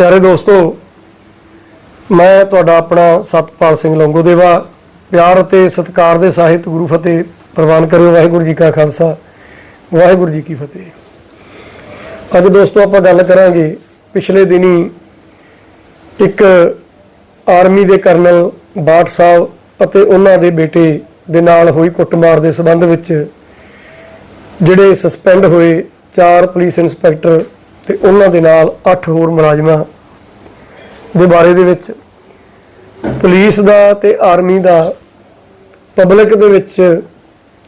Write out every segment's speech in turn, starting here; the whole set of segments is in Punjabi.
ਪਿਆਰੇ ਦੋਸਤੋ, ਮੈਂ ਤੁਹਾਡਾ ਆਪਣਾ ਸਤਪਾਲ ਸਿੰਘ ਲੰਗੋਦੇਵਾ ਪਿਆਰ ਅਤੇ ਸਤਿਕਾਰ ਦੇ ਸਾਹਿਤ ਗੁਰੂ ਫਤਿਹ ਪ੍ਰਵਾਨ ਕਰਿਓ। ਵਾਹਿਗੁਰੂ ਜੀ ਕਾ ਖਾਲਸਾ, ਵਾਹਿਗੁਰੂ ਜੀ ਕੀ ਫਤਿਹ। ਅੱਜ ਦੋਸਤੋ ਆਪਾਂ ਗੱਲ ਕਰਾਂਗੇ, ਪਿਛਲੇ ਦਿਨੀ ਇੱਕ ਆਰਮੀ ਦੇ ਕਰਨਲ ਬਾਟ ਸਾਹਿਬ ਅਤੇ ਉਹਨਾਂ ਦੇ ਬੇਟੇ ਦੇ ਨਾਲ ਹੋਈ ਕੁੱਟਮਾਰ ਦੇ ਸਬੰਧ ਵਿੱਚ ਜਿਹੜੇ ਸਸਪੈਂਡ ਹੋਏ ਚਾਰ ਪੁਲਿਸ ਇੰਸਪੈਕਟਰ ਤੇ ਉਹਨਾਂ ਦੇ ਨਾਲ 8 ਹੋਰ ਮੁਲਾਜ਼ਮਾਂ ਦੇ ਬਾਰੇ ਦੇ ਵਿੱਚ, ਪੁਲਿਸ ਦਾ ਤੇ ਆਰਮੀ ਦਾ, ਪਬਲਿਕ ਦੇ ਵਿੱਚ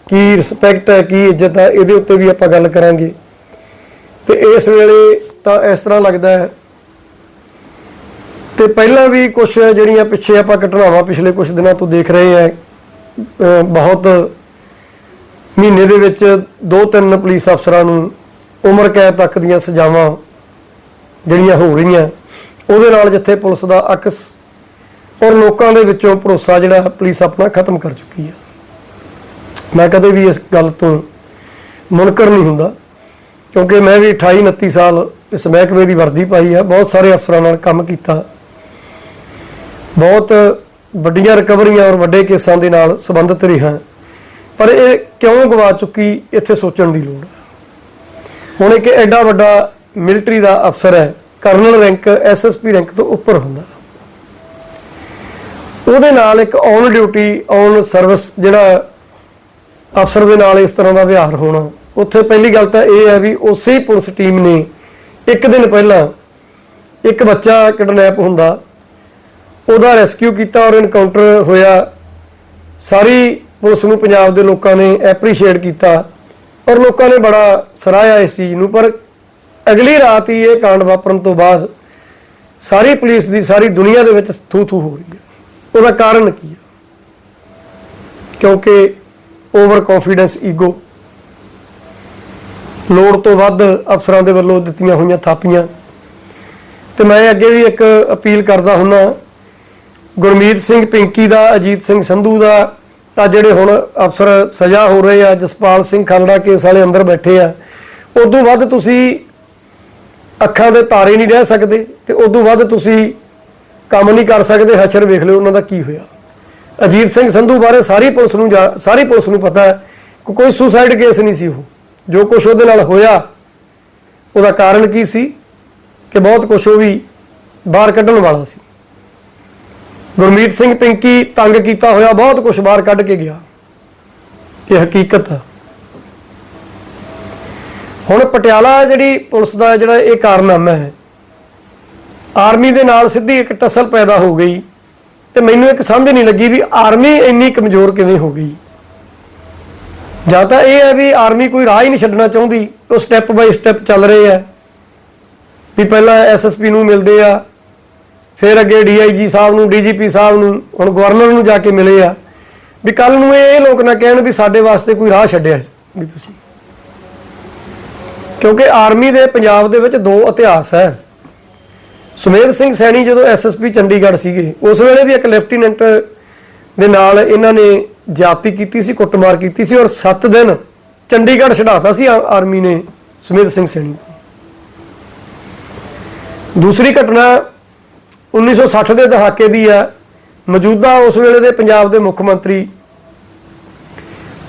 ਕੀ ਰਿਸਪੈਕਟ ਹੈ, ਕੀ ਇੱਜ਼ਤ ਹੈ, ਇਹਦੇ ਉੱਤੇ ਵੀ ਆਪਾਂ ਗੱਲ ਕਰਾਂਗੇ। ਤੇ ਇਸ ਵੇਲੇ ਤਾਂ ਇਸ ਤਰ੍ਹਾਂ ਲੱਗਦਾ ਹੈ। ਤੇ ਪਹਿਲਾਂ ਵੀ ਕੁਝ ਜਿਹੜੀਆਂ ਪਿੱਛੇ ਆਪਾਂ ਘਟਨਾਵਾਂ ਪਿਛਲੇ ਕੁਝ ਦਿਨਾਂ ਤੋਂ ਦੇਖ ਰਹੇ ਹਾਂ ਬਹੁਤ ਮਹੀਨੇ ਦੇ ਵਿੱਚ ਦੋ ਤਿੰਨ ਪੁਲਿਸ ਅਫਸਰਾਂ ਨੂੰ ਉਮਰ ਕੈਦ ਤੱਕ ਦੀਆਂ ਸਜ਼ਾਵਾਂ ਜਿਹੜੀਆਂ ਹੋ ਰਹੀਆਂ, ਉਹਦੇ ਨਾਲ ਜਿੱਥੇ ਪੁਲਿਸ ਦਾ ਅਕਸ ਔਰ ਲੋਕਾਂ ਦੇ ਵਿੱਚੋਂ ਭਰੋਸਾ ਜਿਹੜਾ ਪੁਲਿਸ ਆਪਣਾ ਖਤਮ ਕਰ ਚੁੱਕੀ ਹੈ ਮੈਂ ਕਦੇ ਵੀ ਇਸ ਗੱਲ ਤੋਂ ਮੁਨਕਰ ਨਹੀਂ ਹੁੰਦਾ, ਕਿਉਂਕਿ ਮੈਂ ਵੀ 28 29 ਸਾਲ ਇਸ ਮਹਿਕਮੇ ਦੀ ਵਰਦੀ ਪਾਈ ਹੈ ਬਹੁਤ ਸਾਰੇ ਅਫਸਰਾਂ ਨਾਲ ਕੰਮ ਕੀਤਾ। ਬਹੁਤ ਵੱਡੀਆਂ ਰਿਕਵਰੀਆਂ ਔਰ ਵੱਡੇ ਕੇਸਾਂ ਦੇ ਨਾਲ ਸੰਬੰਧਿਤ ਰਿਹਾ ਪਰ ਇਹ ਕਿਉਂ ਗਵਾ ਚੁੱਕੀ, ਇੱਥੇ ਸੋਚਣ ਦੀ ਲੋੜ ਹੈ ਹੁਣ ਇੱਕ ਐਡਾ ਵੱਡਾ ਮਿਲਟਰੀ ਦਾ ਅਫਸਰ ਹੈ, ਕਰਨਲ ਰੈਂਕ ਐਸਐਸਪੀ ਰੈਂਕ ਤੋਂ ਉੱਪਰ ਹੁੰਦਾ। ਉਹਦੇ ਨਾਲ ਇੱਕ ਔਨ ਡਿਊਟੀ, ਔਨ ਸਰਵਿਸ ਜਿਹੜਾ ਅਫਸਰ ਦੇ ਨਾਲ ਇਸ ਤਰ੍ਹਾਂ ਦਾ ਵਿਹਾਰ ਹੋਣਾ। ਉੱਥੇ ਪਹਿਲੀ ਗੱਲ ਤਾਂ ਇਹ ਹੈ ਵੀ ਉਸੇ ਪੁਲਿਸ ਟੀਮ ਨੇ ਇੱਕ ਦਿਨ ਪਹਿਲਾਂ ਇੱਕ ਬੱਚਾ ਕਿਡਨੈਪ ਹੁੰਦਾ। ਉਹਦਾ ਰੈਸਕਿਊ ਕੀਤਾ ਔਰ ਇਨਕਾਊਂਟਰ ਹੋਇਆ। ਸਾਰੀ ਪੁਲਿਸ ਨੂੰ ਪੰਜਾਬ ਦੇ ਲੋਕਾਂ ਨੇ ਐਪਰੀਸ਼ੀਏਟ ਕੀਤਾ। ਔਰ ਲੋਕਾਂ ਨੇ ਬੜਾ ਸਰਾਹਿਆ ਇਸ ਚੀਜ਼ ਨੂੰ, ਪਰ ਅਗਲੀ ਰਾਤ ਹੀ ਇਹ ਕਾਂਡ ਵਾਪਰਨ ਤੋਂ ਬਾਅਦ ਸਾਰੀ ਪੁਲਿਸ ਦੀ ਸਾਰੀ ਦੁਨੀਆ ਦੇ ਵਿੱਚ ਥੂ ਥੂ ਹੋ ਰਹੀ ਹੈ। ਉਹਦਾ ਕਾਰਨ ਕੀ ਹੈ? ਕਿਉਂਕਿ ਓਵਰ ਕੌਨਫੀਡੈਂਸ ਈਗੋ ਲੋੜ ਤੋਂ ਵੱਧ ਅਫਸਰਾਂ ਦੇ ਵੱਲੋਂ ਦਿੱਤੀਆਂ ਹੋਈਆਂ ਥਾਪੀਆਂ। ਤੇ ਮੈਂ ਅੱਗੇ ਵੀ ਇੱਕ ਅਪੀਲ ਕਰਦਾ ਹੁੰਨਾ ਗੁਰਮੀਤ ਸਿੰਘ ਪਿੰਕੀ ਦਾ, ਅਜੀਤ ਸਿੰਘ ਸੰਧੂ ਦਾ ਆ ਜਿਹੜੇ ਹੁਣ ਅਫਸਰ ਸਜ਼ਾ ਹੋ ਰਹੇ ਆ, ਜਸਪਾਲ ਸਿੰਘ ਖਾਲੜਾ ਕੇਸ ਵਾਲੇ ਅੰਦਰ ਬੈਠੇ ਆ, ਉਦੋਂ ਵੱਧ ਤੁਸੀਂ ਅੱਖਾਂ ਦੇ ਤਾਰੇ ਨਹੀਂ ਰਹਿ ਸਕਦੇ ਤੇ ਉਦੋਂ ਵੱਧ ਤੁਸੀਂ ਕੰਮ ਨਹੀਂ ਕਰ ਸਕਦੇ, ਹਸ਼ਰ ਵੇਖ ਲਿਓ ਉਹਨਾਂ ਦਾ ਕੀ ਹੋਇਆ। ਅਜੀਤ ਸਿੰਘ ਸੰਧੂ ਬਾਰੇ ਸਾਰੀ ਪੁਲਿਸ ਨੂੰ ਜਾ- ਸਾਰੀ ਪੁਲਿਸ ਨੂੰ ਪਤਾ ਹੈ ਕਿ ਕੋਈ ਸੁਸਾਈਡ ਕੇਸ ਨਹੀਂ ਸੀ ਉਹ। ਜੋ ਕੁਝ ਉਹਦੇ ਨਾਲ ਹੋਇਆ, ਉਹਦਾ ਕਾਰਨ ਕੀ ਸੀ ਕਿ ਬਹੁਤ ਕੁਝ ਉਹ ਵੀ ਬਾਹਰ ਕੱਢਣ ਵਾਲਾ ਸੀ। ਗੁਰਮੀਤ ਸਿੰਘ ਪਿੰਕੀ ਤੰਗ ਕੀਤਾ ਹੋਇਆ, ਬਹੁਤ ਕੁਝ ਬਾਹਰ ਕੱਢ ਕੇ ਗਿਆ। ਇਹ ਹਕੀਕਤ ਹੈ ਹੁਣ ਪਟਿਆਲਾ ਜਿਹੜੀ ਪੁਲਿਸ ਦਾ ਜਿਹੜਾ ਇਹ ਕਾਰਨਾਮਾ ਹੈ, ਆਰਮੀ ਦੇ ਨਾਲ ਸਿੱਧੀ ਇੱਕ ਟਸਲ ਪੈਦਾ ਹੋ ਗਈ ਤੇ ਮੈਨੂੰ ਇੱਕ ਸਮਝ ਨਹੀਂ ਲੱਗੀ ਵੀ ਆਰਮੀ ਇੰਨੀ ਕਮਜ਼ੋਰ ਕਿਵੇਂ ਹੋ ਗਈ। ਜਾਂ ਤਾਂ ਇਹ ਹੈ ਵੀ ਆਰਮੀ ਕੋਈ ਰਾਹ ਹੀ ਨਹੀਂ ਛੱਡਣਾ ਚਾਹੁੰਦੀ, ਉਹ ਸਟੈਪ ਬਾਈ ਸਟੈਪ ਚੱਲ ਰਹੇ ਆ। ਵੀ ਪਹਿਲਾਂ ਐਸਐਸਪੀ ਨੂੰ ਮਿਲਦੇ ਆ ਫਿਰ ਅੱਗੇ ਡੀਆਈਜੀ ਸਾਹਿਬ ਨੂੰ, ਡੀਜੀਪੀ ਸਾਹਿਬ ਨੂੰ, ਹੁਣ ਗਵਰਨਰ ਨੂੰ ਜਾ ਕੇ ਮਿਲੇ ਆ। ਵੀ ਕੱਲ ਨੂੰ ਇਹ ਲੋਕ ਨਾ ਕਹਿਣ ਵੀ ਸਾਡੇ ਵਾਸਤੇ ਕੋਈ ਰਾਹ ਛੱਡਿਆ ਵੀ ਤੁਸੀਂ। ਕਿਉਂਕਿ ਆਰਮੀ ਦੇ ਪੰਜਾਬ ਦੇ ਵਿੱਚ ਦੋ ਇਤਿਹਾਸ ਹੈ। ਸੁਮੇਧ ਸਿੰਘ ਸੈਣੀ ਜਦੋਂ ਐਸਐਸਪੀ ਚੰਡੀਗੜ੍ਹ ਸੀਗੇ, ਉਸ ਵੇਲੇ ਵੀ ਇੱਕ ਲੈਫਟੀਨੈਂਟ ਦੇ ਨਾਲ ਇਹਨਾਂ ਨੇ ਜਾਤੀ ਕੀਤੀ ਸੀ, ਕੁੱਟਮਾਰ ਕੀਤੀ ਸੀ ਔਰ 7 ਦਿਨ ਚੰਡੀਗੜ੍ਹ ਛਡਾਤਾ ਸੀ ਆਰਮੀ ਨੇ ਸੁਮੇਧ ਸਿੰਘ ਸੈਣੀ ਦੂਸਰੀ ਘਟਨਾ 1960 ਦੇ ਦਹਾਕੇ ਦੀ ਆ, ਮੌਜੂਦਾ ਉਸ ਵੇਲੇ ਦੇ ਪੰਜਾਬ ਦੇ ਮੁੱਖ ਮੰਤਰੀ।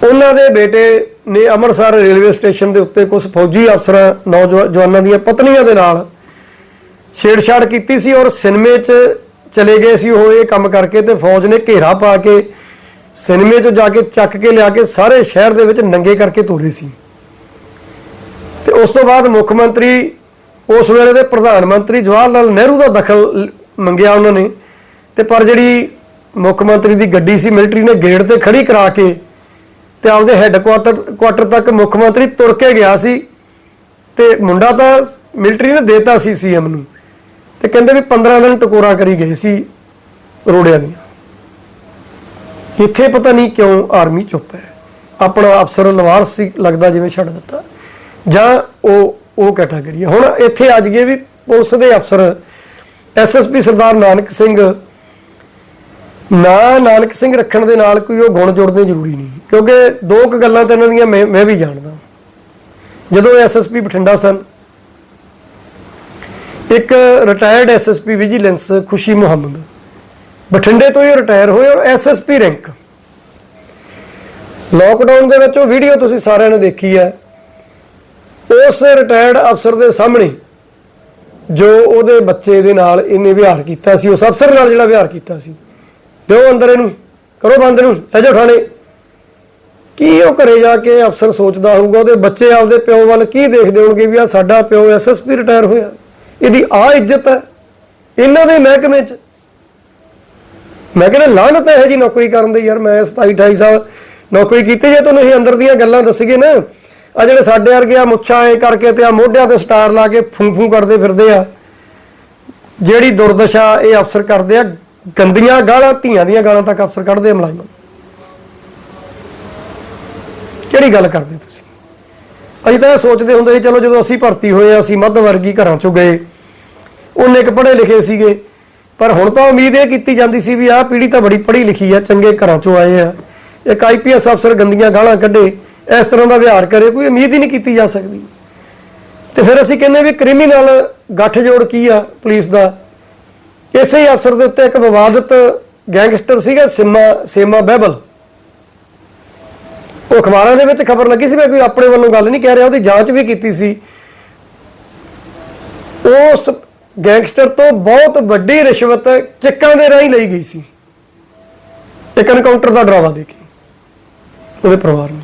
ਉਹਨਾਂ ਦੇ ਬੇਟੇ ਨੇ ਅੰਮ੍ਰਿਤਸਰ ਰੇਲਵੇ ਸਟੇਸ਼ਨ ਦੇ ਉੱਤੇ ਕੁਝ ਫੌਜੀ ਅਫਸਰਾਂ ਨੌਜਵਾਨਾਂ ਦੀਆਂ ਪਤਨੀਆਂ ਦੇ ਨਾਲ ਛੇੜਛਾੜ ਕੀਤੀ ਸੀ ਔਰ ਸਿਨੇਮੇ 'ਚ ਚਲੇ ਗਏ ਸੀ ਉਹ ਇਹ ਕੰਮ ਕਰਕੇ ਤੇ ਫੌਜ ਨੇ ਘੇਰਾ ਪਾ ਕੇ ਸਿਨੇਮੇ 'ਚ ਜਾ ਕੇ ਚੱਕ ਕੇ ਲਿਆ ਕੇ ਸਾਰੇ ਸ਼ਹਿਰ ਦੇ ਵਿੱਚ ਨੰਗੇ ਕਰਕੇ ਤੋਰੇ ਸੀ। ਤੇ ਉਸ ਤੋਂ ਬਾਅਦ ਮੁੱਖ ਮੰਤਰੀ, ਉਸ ਵੇਲੇ ਦੇ ਪ੍ਰਧਾਨ ਮੰਤਰੀ ਜਵਾਹਰ ਲਾਲ ਨਹਿਰੂ ਦਾ ਦਖਲ ਮੰਗਿਆ ਉਹਨਾਂ ਨੇ। ਤੇ ਪਰ ਜਿਹੜੀ ਮੁੱਖ ਮੰਤਰੀ ਦੀ ਗੱਡੀ ਸੀ ਮਿਲਟਰੀ ਨੇ ਗੇਟ ਤੇ ਖੜੀ ਕਰਾ ਕੇ ਤੇ ਆਪਦੇ ਹੈੱਡਕੁਆਟਰ ਕੁਆਟਰ ਤੱਕ ਮੁੱਖ ਮੰਤਰੀ ਤੁਰ ਕੇ ਗਿਆ ਸੀ। ਤੇ ਮੁੰਡਾ ਤਾਂ ਮਿਲਟਰੀ ਨੇ ਦੇਤਾ ਸੀ ਸੀਐਮ ਨੂੰ। ਤੇ ਕਹਿੰਦੇ ਵੀ 15 ਦਿਨ ਟਕੋਰਾ ਕਰੀ ਗਏ ਸੀ ਰੋੜਿਆਂ ਦੀਆਂ। ਇੱਥੇ ਪਤਾ ਨਹੀਂ ਕਿਉਂ ਆਰਮੀ ਚੁੱਪ ਹੈ। ਆਪਣਾ ਅਫਸਰ ਲਵਾਰਸ ਸੀ, ਲੱਗਦਾ ਜਿਵੇਂ ਛੱਡ ਦਿੱਤਾ। ਜਾਂ ਉਹ ਉਹ ਕੈਟਾਗਰੀ ਹੈ। ਹੁਣ ਇੱਥੇ ਆ ਗਏ ਵੀ ਪੁਲਿਸ ਦੇ ਅਫਸਰ ਐਸਐਸਪੀ ਸਰਦਾਰ ਨਾਨਕ ਸਿੰਘ, ਨਾ ਨਾਨਕ ਸਿੰਘ ਰੱਖਣ ਦੇ ਨਾਲ ਕੋਈ ਉਹ ਗੁਣ ਜੋੜਨੇ ਜ਼ਰੂਰੀ ਨਹੀਂ, ਕਿਉਂਕਿ ਦੋ ਕੁ ਗੱਲਾਂ ਤਾਂ ਇਹਨਾਂ ਦੀਆਂ ਮੈਂ ਮੈਂ ਵੀ ਜਾਣਦਾ। ਜਦੋਂ ਐਸਐਸਪੀ ਬਠਿੰਡਾ ਸਨ, ਇੱਕ ਰਿਟਾਇਰਡ ਐਸਐਸਪੀ ਵਿਜੀਲੈਂਸ ਖੁਸ਼ੀ ਮੁਹੰਮਦ, ਬਠਿੰਡੇ ਤੋਂ ਹੀ ਰਿਟਾਇਰ ਹੋਏ ਔਰ ਐਸਐਸਪੀ ਰੈਂਕ ਲੋਕਡਾਊਨ ਦੇ ਵਿੱਚ ਉਹ ਵੀਡੀਓ ਤੁਸੀਂ ਸਾਰਿਆਂ ਨੇ ਦੇਖੀ ਹੈ। ਉਸ ਰਿਟਾਇਰਡ ਅਫਸਰ ਦੇ ਸਾਹਮਣੇ ਜੋ ਉਹਦੇ ਬੱਚੇ ਦੇ ਨਾਲ ਇਹਨੇ ਵਿਹਾਰ ਕੀਤਾ ਸੀ, ਉਸ ਅਫਸਰ ਨਾਲ ਜਿਹੜਾ ਵਿਹਾਰ ਕੀਤਾ ਸੀ। ਦਿਓ ਅੰਦਰ ਇਹਨੂੰ, ਕਰੋ ਬੰਦ ਨੂੰ ਲੈ ਜਾਓ ਥਾਣੇ। ਕੀ ਉਹ ਘਰੇ ਜਾ ਕੇ ਅਫਸਰ ਸੋਚਦਾ ਹੋਊਗਾ, ਉਹਦੇ ਬੱਚੇ ਆਪਦੇ ਪਿਓ ਵੱਲ ਕੀ ਦੇਖਦੇ ਹੋਣਗੇ ਵੀ ਆ ਸਾਡਾ ਪਿਓ ਐਸਐਸਪੀ ਰਿਟਾਇਰ ਹੋਇਆ। ਇਹਦੀ ਆ ਇੱਜ਼ਤ ਹੈ, ਇਹਨਾਂ ਦੇ ਮਹਿਕਮੇ 'ਚ। ਮੈਂ ਕਹਿੰਦਾ, ਲਾਹਨਤ ਹੈ ਜੀ ਨੌਕਰੀ ਕਰਨ ਦੇ ਯਾਰ, ਮੈਂ 27 28 ਸਾਲ ਨੌਕਰੀ ਕੀਤੀ ਜੇ ਤੁਹਾਨੂੰ ਇਹ ਅੰਦਰ ਦੀਆਂ ਗੱਲਾਂ ਦੱਸੀਏ ਨਾ। ਆ ਜਿਹੜੇ ਸਾਡੇ ਵਰਗੇ ਆ ਮੁੱਛਾਂ ਐ ਕਰਕੇ ਤੇ ਆ ਮੋਢਿਆਂ ਤੇ ਸਟਾਰ ਲਾ ਕੇ ਫੂੰ ਫੂੰ ਕਰਦੇ ਫਿਰਦੇ ਆ। ਜਿਹੜੀ ਦੁਰਦਸ਼ਾ ਇਹ ਅਫਸਰ ਕਰਦੇ ਆ, ਗੰਦੀਆਂ ਗਾਲਾਂ, ਧੀਆਂ ਦੀਆਂ ਗਾਲਾਂ ਤੱਕ ਅਫਸਰ ਕੱਢਦੇ ਆ ਮੁਲਾਜ਼ਮਾਂ ਕਿਹੜੀ ਗੱਲ ਕਰਦੇ ਤੁਸੀਂ? ਅਸੀਂ ਤਾਂ ਇਹ ਸੋਚਦੇ ਹੁੰਦੇ ਸੀ, ਚਲੋ ਜਦੋਂ ਅਸੀਂ ਭਰਤੀ ਹੋਏ ਅਸੀਂ ਮੱਧ ਵਰਗੀ ਘਰਾਂ ਚੋਂ ਗਏ। ਉਹਨੇ ਇੱਕ ਪੜ੍ਹੇ ਲਿਖੇ ਸੀਗੇ। ਪਰ ਹੁਣ ਤਾਂ ਉਮੀਦ ਇਹ ਕੀਤੀ ਜਾਂਦੀ ਸੀ ਵੀ ਆਹ ਪੀੜ੍ਹੀ ਤਾਂ ਬੜੀ ਪੜ੍ਹੀ ਲਿਖੀ ਆ, ਚੰਗੇ ਘਰਾਂ ਚੋਂ ਆਏ ਆ। ਇੱਕ ਆਈਪੀਐਸ ਅਫਸਰ ਗੰਦੀਆਂ ਗਾਲਾਂ ਕੱਢੇ। ਇਸ ਤਰ੍ਹਾਂ ਦਾ ਵਿਹਾਰ ਕਰੇ, ਕੋਈ ਉਮੀਦ ਹੀ ਨਹੀਂ ਕੀਤੀ ਜਾ ਸਕਦੀ। ਤੇ ਫਿਰ ਅਸੀਂ ਕਹਿੰਦੇ ਵੀ ਕ੍ਰਿਮੀਨਲ ਗੱਠਜੋੜ ਕੀ ਆ ਪੁਲਿਸ ਦਾ? ਇਸੇ ਹੀ ਅਫਸਰ ਦੇ ਉੱਤੇ ਇੱਕ ਵਿਵਾਦਤ ਗੈਂਗਸਟਰ ਸੀਗਾ, ਸਿਮਾ, ਸੇਮਾ ਬਹਿਬਲ। ਉਹ ਅਖਬਾਰਾਂ ਦੇ ਵਿੱਚ ਖਬਰ ਲੱਗੀ ਸੀ, ਮੈਂ ਕੋਈ ਆਪਣੇ ਵੱਲੋਂ ਗੱਲ ਨਹੀਂ ਕਹਿ ਰਿਹਾ, ਉਹਦੀ ਜਾਂਚ ਵੀ ਕੀਤੀ ਸੀ। ਉਸ ਗੈਂਗਸਟਰ ਤੋਂ ਬਹੁਤ ਵੱਡੀ ਰਿਸ਼ਵਤ ਚੱਕਾਂ ਦੇ ਰਾਹੀਂ ਲਈ ਗਈ ਸੀ। ਇੱਕ ਐਨਕਾਊਂਟਰ ਦਾ ਡਰਾਵਾ ਦੇ ਕੇ ਉਹਦੇ ਪਰਿਵਾਰ ਨੂੰ।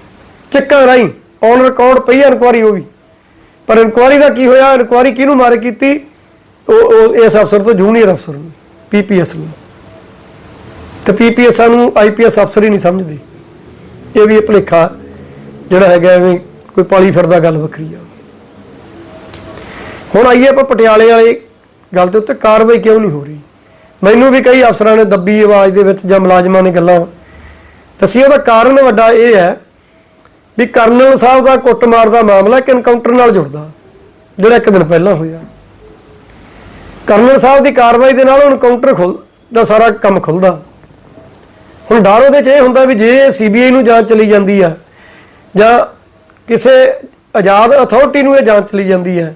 ਚੱਕਾਂ ਰਾਹੀਂ ਔਨ ਰਿਕਾਰਡ ਪਈ ਇਨਕੁਆਰੀ ਉਹ ਵੀ। ਪਰ ਇਨਕੁਆਰੀ ਦਾ ਕੀ ਹੋਇਆ, ਇਨਕੁਆਰੀ ਕਿਹਨੂੰ ਮਾਰੇ ਕੀਤੀ? ਉਹ ਉਹ ਇਸ ਅਫਸਰ ਤੋਂ ਜੂਨੀਅਰ ਅਫਸਰ ਨੂੰ ਪੀਪੀਐਸ ਨੂੰ। ਤੇ ਪੀਪੀਐਸ ਨੂੰ ਆਈਪੀਐਸ ਅਫਸਰ ਹੀ ਨਹੀਂ ਸਮਝਦੇ। ਇਹ ਵੀ ਇਹ ਭੁਲੇਖਾ ਜਿਹੜਾ ਹੈਗਾ ਐਵੇਂ ਕੋਈ ਪਾਲੀ ਫਿਰਦਾ ਗੱਲ ਵੱਖਰੀ ਆ। ਹੁਣ ਆਈਏ ਆਪਾਂ ਪਟਿਆਲੇ ਵਾਲੇ ਗੱਲ ਦੇ ਉੱਤੇ ਕਾਰਵਾਈ ਕਿਉਂ ਨਹੀਂ ਹੋ ਰਹੀ? ਮੈਨੂੰ ਵੀ ਕਈ ਅਫਸਰਾਂ ਨੇ ਦੱਬੀ ਆਵਾਜ਼ ਦੇ ਵਿੱਚ ਜਾਂ ਮੁਲਾਜ਼ਮਾਂ ਨੇ ਗੱਲਾਂ ਦੱਸੀ ਉਹਦਾ ਕਾਰਨ ਵੱਡਾ ਇਹ ਹੈ ਵੀ ਕਰਨਲ ਸਾਹਿਬ ਦਾ ਕੁੱਟਮਾਰ ਦਾ ਮਾਮਲਾ ਇੱਕ ਐਨਕਾਊਂਟਰ ਨਾਲ ਜੁੜਦਾ, ਜਿਹੜਾ ਇੱਕ ਦਿਨ ਪਹਿਲਾਂ ਹੋਇਆ। ਕਰਨਲ ਸਾਹਿਬ ਦੀ ਕਾਰਵਾਈ ਦੇ ਨਾਲ ਐਨਕਾਊਂਟਰ ਖੁੱਲ, ਦਾ ਸਾਰਾ ਕੰਮ ਖੁੱਲਦਾ। ਹੁਣ ਡਰ ਉਹਦੇ 'ਚ ਇਹ ਹੁੰਦਾ ਵੀ ਜੇ ਸੀਬੀਆਈ ਨੂੰ ਜਾਂਚ ਚਲੀ ਜਾਂਦੀ ਆ, ਜਾਂ ਕਿਸੇ ਆਜ਼ਾਦ ਅਥਾਰਟੀ ਨੂੰ ਇਹ ਜਾਂਚ ਚਲੀ ਜਾਂਦੀ ਹੈ